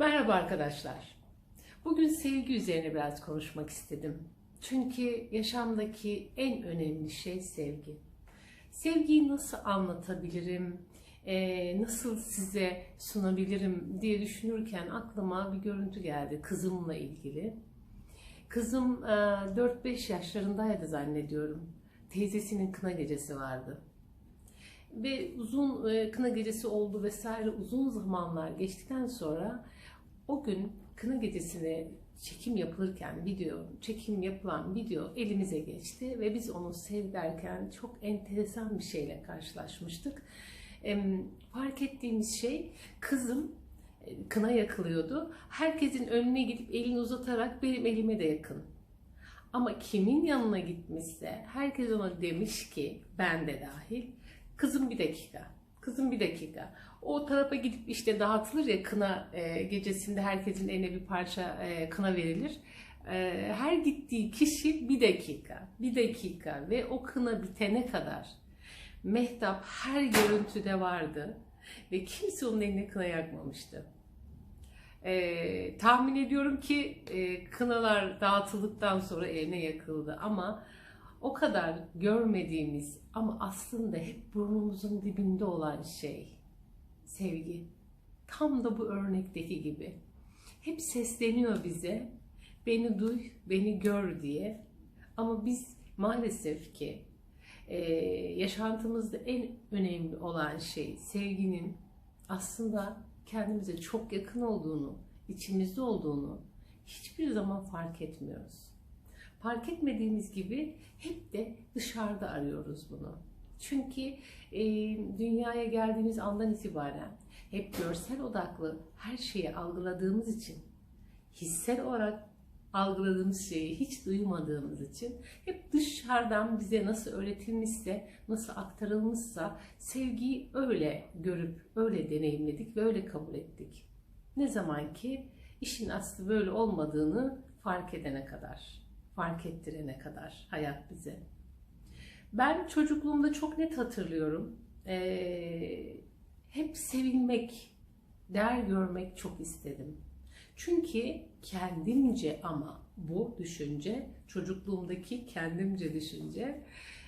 Merhaba arkadaşlar. Bugün sevgi üzerine biraz konuşmak istedim. Çünkü yaşamdaki en önemli şey sevgi. Sevgiyi nasıl anlatabilirim, eee, nasıl size sunabilirim diye düşünürken aklıma bir görüntü geldi kızımla ilgili. Kızım eee, 4-5 yaşlarındaydı zannediyorum. Teyzesinin kına gecesi vardı ve uzun e, kına gecesi oldu vesaire uzun zamanlar geçtikten sonra o gün kına gecesine çekim yapılırken video, çekim yapılan video elimize geçti ve biz onu seyrederken çok enteresan bir şeyle karşılaşmıştık. Fark ettiğimiz şey kızım e, kına yakılıyordu. Herkesin önüne gidip elini uzatarak benim elime de yakın. Ama kimin yanına gitmişse herkes ona demiş ki ben de dahil kızım bir dakika kızım bir dakika o tarafa gidip işte dağıtılır ya kına e, gecesinde herkesin eline bir parça e, kına verilir. E, her gittiği kişi bir dakika bir dakika ve o kına bitene kadar Mehtap her görüntüde vardı ve kimse onun eline kına yakmamıştı. Ee, tahmin ediyorum ki e, kınalar dağıtıldıktan sonra eline yakıldı ama o kadar görmediğimiz ama aslında hep burnumuzun dibinde olan şey sevgi. Tam da bu örnekteki gibi. Hep sesleniyor bize beni duy, beni gör diye. Ama biz maalesef ki e, yaşantımızda en önemli olan şey sevginin aslında kendimize çok yakın olduğunu, içimizde olduğunu hiçbir zaman fark etmiyoruz. Fark etmediğimiz gibi hep de dışarıda arıyoruz bunu. Çünkü e, dünyaya geldiğimiz andan itibaren hep görsel odaklı her şeyi algıladığımız için, hissel olarak algıladığımız şeyi hiç duymadığımız için hep dışarıdan bize nasıl öğretilmişse, nasıl aktarılmışsa sevgiyi öyle görüp, öyle deneyimledik ve öyle kabul ettik. Ne zaman ki işin aslı böyle olmadığını fark edene kadar, fark ettirene kadar hayat bize. Ben çocukluğumda çok net hatırlıyorum. Ee, hep sevilmek, değer görmek çok istedim. Çünkü kendimce ama bu düşünce, çocukluğumdaki kendimce düşünce,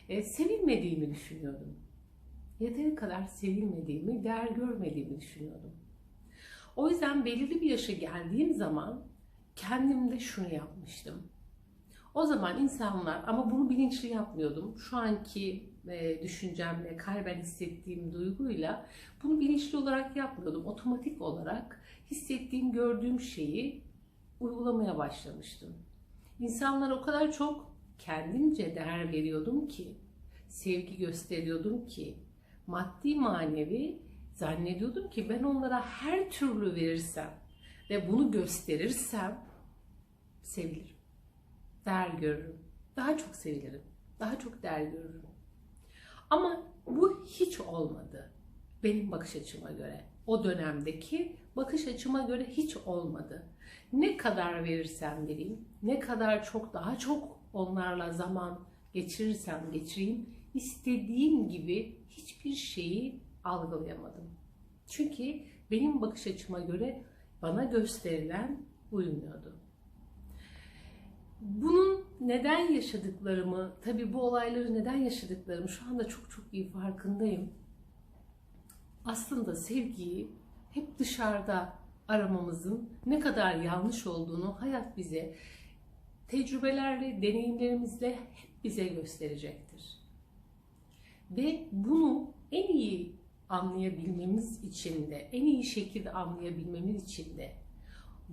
e, sevilmediğimi düşünüyordum. Yeteri kadar sevilmediğimi, değer görmediğimi düşünüyordum. O yüzden belirli bir yaşa geldiğim zaman kendimde şunu yapmıştım. O zaman insanlar ama bunu bilinçli yapmıyordum. Şu anki e, düşüncemle, kalben hissettiğim duyguyla bunu bilinçli olarak yapmıyordum. Otomatik olarak hissettiğim, gördüğüm şeyi uygulamaya başlamıştım. İnsanlara o kadar çok kendimce değer veriyordum ki, sevgi gösteriyordum ki, maddi manevi zannediyordum ki ben onlara her türlü verirsem ve bunu gösterirsem sevilirim. Değer görürüm. Daha çok sevilirim. Daha çok değer görürüm. Ama bu hiç olmadı. Benim bakış açıma göre. O dönemdeki bakış açıma göre hiç olmadı. Ne kadar verirsem vereyim, ne kadar çok daha çok onlarla zaman geçirirsem geçireyim, istediğim gibi hiçbir şeyi algılayamadım. Çünkü benim bakış açıma göre bana gösterilen uymuyordu. Bunun neden yaşadıklarımı, tabii bu olayları neden yaşadıklarımı şu anda çok çok iyi farkındayım. Aslında sevgiyi hep dışarıda aramamızın ne kadar yanlış olduğunu hayat bize tecrübelerle, deneyimlerimizle hep bize gösterecektir. Ve bunu en iyi anlayabilmemiz için de, en iyi şekilde anlayabilmemiz için de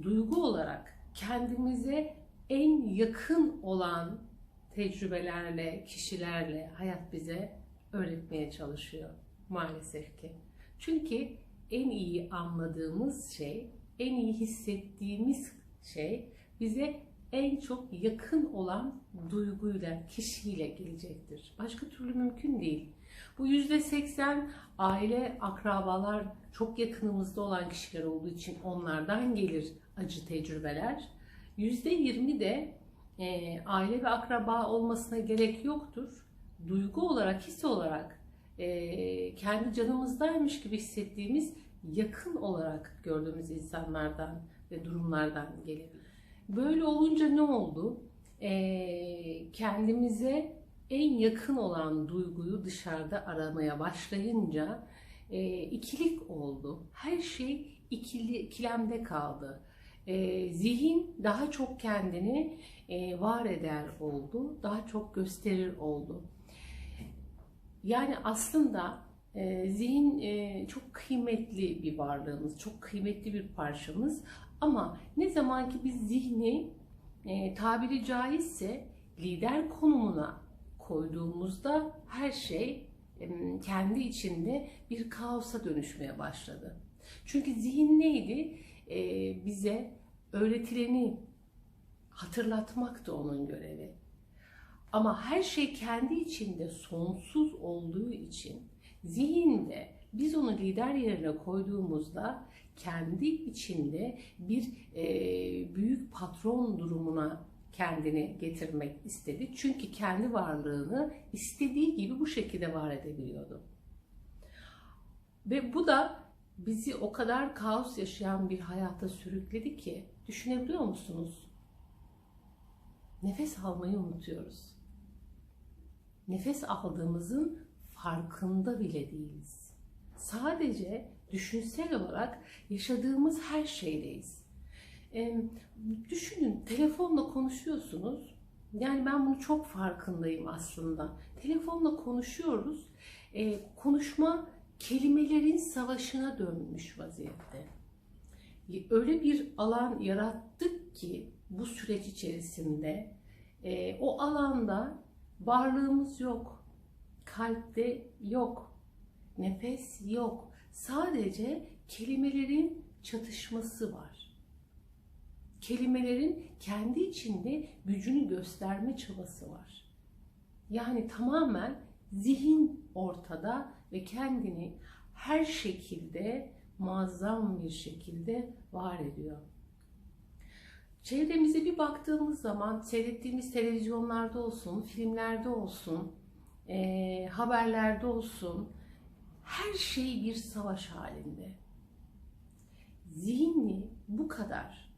duygu olarak kendimize en yakın olan tecrübelerle, kişilerle hayat bize öğretmeye çalışıyor maalesef ki. Çünkü en iyi anladığımız şey, en iyi hissettiğimiz şey bize en çok yakın olan duyguyla, kişiyle gelecektir. Başka türlü mümkün değil. Bu yüzde seksen aile, akrabalar çok yakınımızda olan kişiler olduğu için onlardan gelir acı tecrübeler. Yüzde yirmi de e, aile ve akraba olmasına gerek yoktur. Duygu olarak, his olarak e, kendi canımızdaymış gibi hissettiğimiz yakın olarak gördüğümüz insanlardan ve durumlardan gelebilir. Böyle olunca ne oldu? Ee, kendimize en yakın olan duyguyu dışarıda aramaya başlayınca e, ikilik oldu. Her şey ikili, ikilemde kaldı. E, zihin daha çok kendini e, var eder oldu, daha çok gösterir oldu. Yani aslında e, zihin e, çok kıymetli bir varlığımız, çok kıymetli bir parçamız. Ama ne zaman ki biz zihni e, tabiri caizse lider konumuna koyduğumuzda her şey kendi içinde bir kaosa dönüşmeye başladı. Çünkü zihin neydi? E, bize öğretileni hatırlatmaktı onun görevi. Ama her şey kendi içinde sonsuz olduğu için zihinde biz onu lider yerine koyduğumuzda kendi içinde bir e, büyük patron durumuna kendini getirmek istedi. Çünkü kendi varlığını istediği gibi bu şekilde var edebiliyordu. Ve bu da bizi o kadar kaos yaşayan bir hayata sürükledi ki düşünebiliyor musunuz? Nefes almayı unutuyoruz. Nefes aldığımızın farkında bile değiliz. Sadece düşünsel olarak yaşadığımız her şeydeyiz. E, düşünün telefonla konuşuyorsunuz. Yani ben bunu çok farkındayım aslında. Telefonla konuşuyoruz. E, konuşma kelimelerin savaşına dönmüş vaziyette. Öyle bir alan yarattık ki bu süreç içerisinde e, o alanda varlığımız yok, kalpte yok, nefes yok. Sadece kelimelerin çatışması var. Kelimelerin kendi içinde gücünü gösterme çabası var. Yani tamamen zihin ortada ve kendini her şekilde muazzam bir şekilde var ediyor. Çevremize bir baktığımız zaman seyrettiğimiz televizyonlarda olsun, filmlerde olsun, e, haberlerde olsun her şey bir savaş halinde. Zihni bu kadar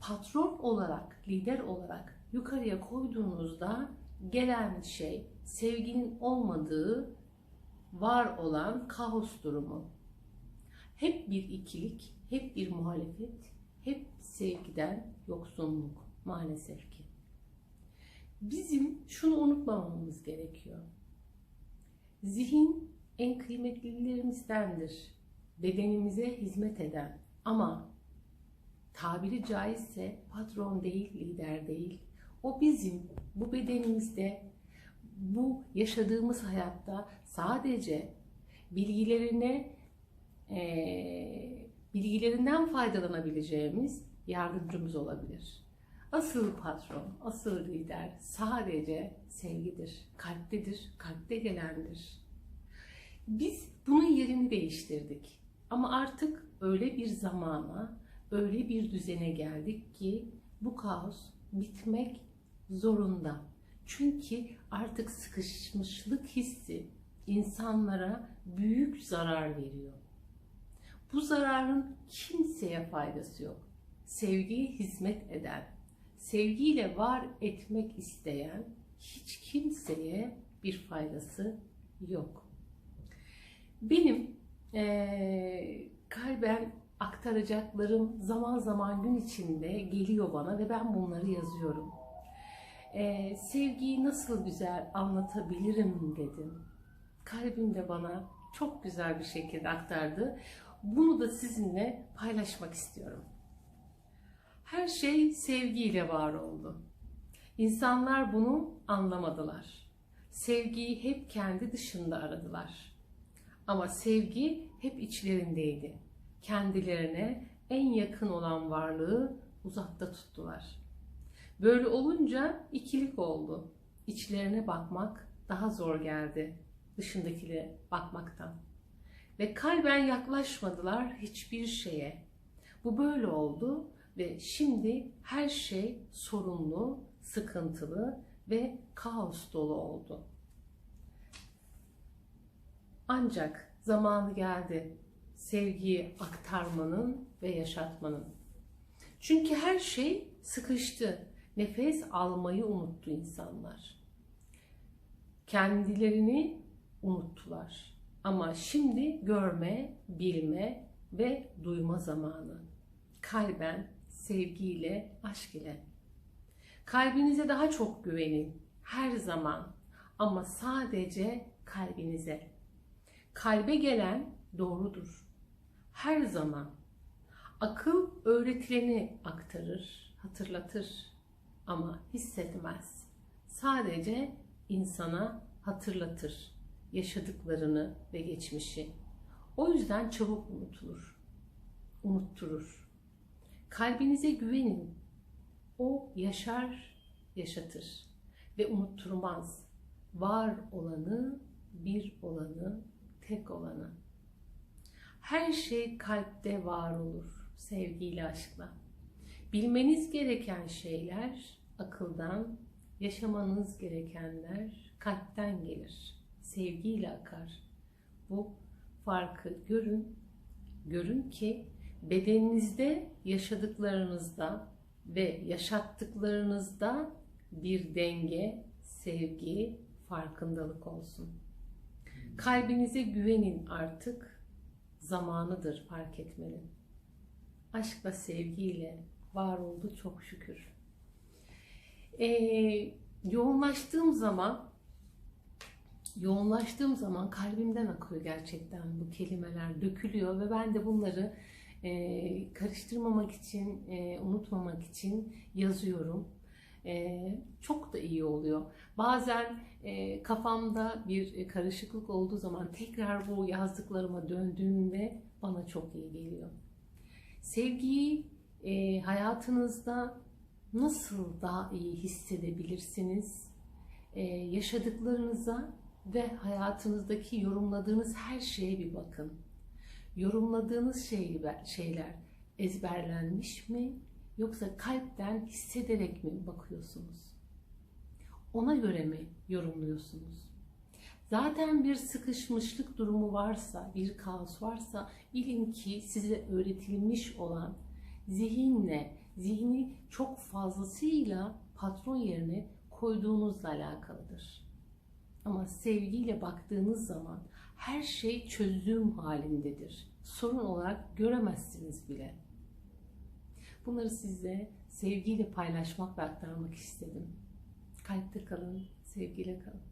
patron olarak, lider olarak yukarıya koyduğunuzda gelen şey sevginin olmadığı var olan kaos durumu. Hep bir ikilik, hep bir muhalefet, hep sevgiden yoksunluk maalesef ki. Bizim şunu unutmamamız gerekiyor. Zihin en kıymetlilerimizdendir. Bedenimize hizmet eden ama tabiri caizse patron değil, lider değil. O bizim bu bedenimizde, bu yaşadığımız hayatta sadece bilgilerine e, bilgilerinden faydalanabileceğimiz yardımcımız olabilir. Asıl patron, asıl lider sadece sevgidir, kalptedir, kalpte gelendir. Biz bunun yerini değiştirdik. Ama artık öyle bir zamana, öyle bir düzene geldik ki bu kaos bitmek zorunda. Çünkü artık sıkışmışlık hissi insanlara büyük zarar veriyor. Bu zararın kimseye faydası yok. Sevgiye hizmet eden, sevgiyle var etmek isteyen hiç kimseye bir faydası yok. Benim ee, kalben aktaracaklarım zaman zaman gün içinde geliyor bana ve ben bunları yazıyorum. Ee, sevgiyi nasıl güzel anlatabilirim dedim. Kalbim de bana çok güzel bir şekilde aktardı. Bunu da sizinle paylaşmak istiyorum. Her şey sevgiyle var oldu. İnsanlar bunu anlamadılar. Sevgiyi hep kendi dışında aradılar. Ama sevgi hep içlerindeydi. Kendilerine en yakın olan varlığı uzakta tuttular. Böyle olunca ikilik oldu. İçlerine bakmak daha zor geldi dışındakine bakmaktan ve kalben yaklaşmadılar hiçbir şeye. Bu böyle oldu ve şimdi her şey sorunlu, sıkıntılı ve kaos dolu oldu. Ancak zamanı geldi. sevgiyi aktarmanın ve yaşatmanın. Çünkü her şey sıkıştı. Nefes almayı unuttu insanlar. Kendilerini unuttular. Ama şimdi görme, bilme ve duyma zamanı. Kalben, sevgiyle, aşk ile. Kalbinize daha çok güvenin. Her zaman. Ama sadece kalbinize. Kalbe gelen doğrudur. Her zaman. Akıl öğretileni aktarır, hatırlatır ama hissetmez. Sadece insana hatırlatır yaşadıklarını ve geçmişi. O yüzden çabuk unutulur. Unutturur. Kalbinize güvenin. O yaşar, yaşatır ve unutturmaz. Var olanı, bir olanı, tek olanı. Her şey kalpte var olur sevgiyle, aşkla. Bilmeniz gereken şeyler akıldan, yaşamanız gerekenler kalpten gelir. Sevgiyle akar. Bu farkı görün. Görün ki bedeninizde yaşadıklarınızda ve yaşattıklarınızda bir denge, sevgi, farkındalık olsun. Kalbinize güvenin artık. Zamanıdır fark etmenin. Aşkla, sevgiyle var oldu çok şükür. Ee, yoğunlaştığım zaman yoğunlaştığım zaman kalbimden akıyor gerçekten bu kelimeler dökülüyor ve ben de bunları e, karıştırmamak için, e, unutmamak için yazıyorum. E, çok da iyi oluyor. Bazen e, kafamda bir karışıklık olduğu zaman tekrar bu yazdıklarıma döndüğümde bana çok iyi geliyor. Sevgiyi e, hayatınızda nasıl daha iyi hissedebilirsiniz? E, yaşadıklarınıza ve hayatınızdaki yorumladığınız her şeye bir bakın. Yorumladığınız şey, şeyler ezberlenmiş mi yoksa kalpten hissederek mi bakıyorsunuz? Ona göre mi yorumluyorsunuz? Zaten bir sıkışmışlık durumu varsa, bir kaos varsa bilin ki size öğretilmiş olan zihinle, zihni çok fazlasıyla patron yerine koyduğunuzla alakalıdır. Ama sevgiyle baktığınız zaman her şey çözüm halindedir. Sorun olarak göremezsiniz bile. Bunları size sevgiyle paylaşmak ve aktarmak istedim. Kalpte kalın, sevgiyle kalın.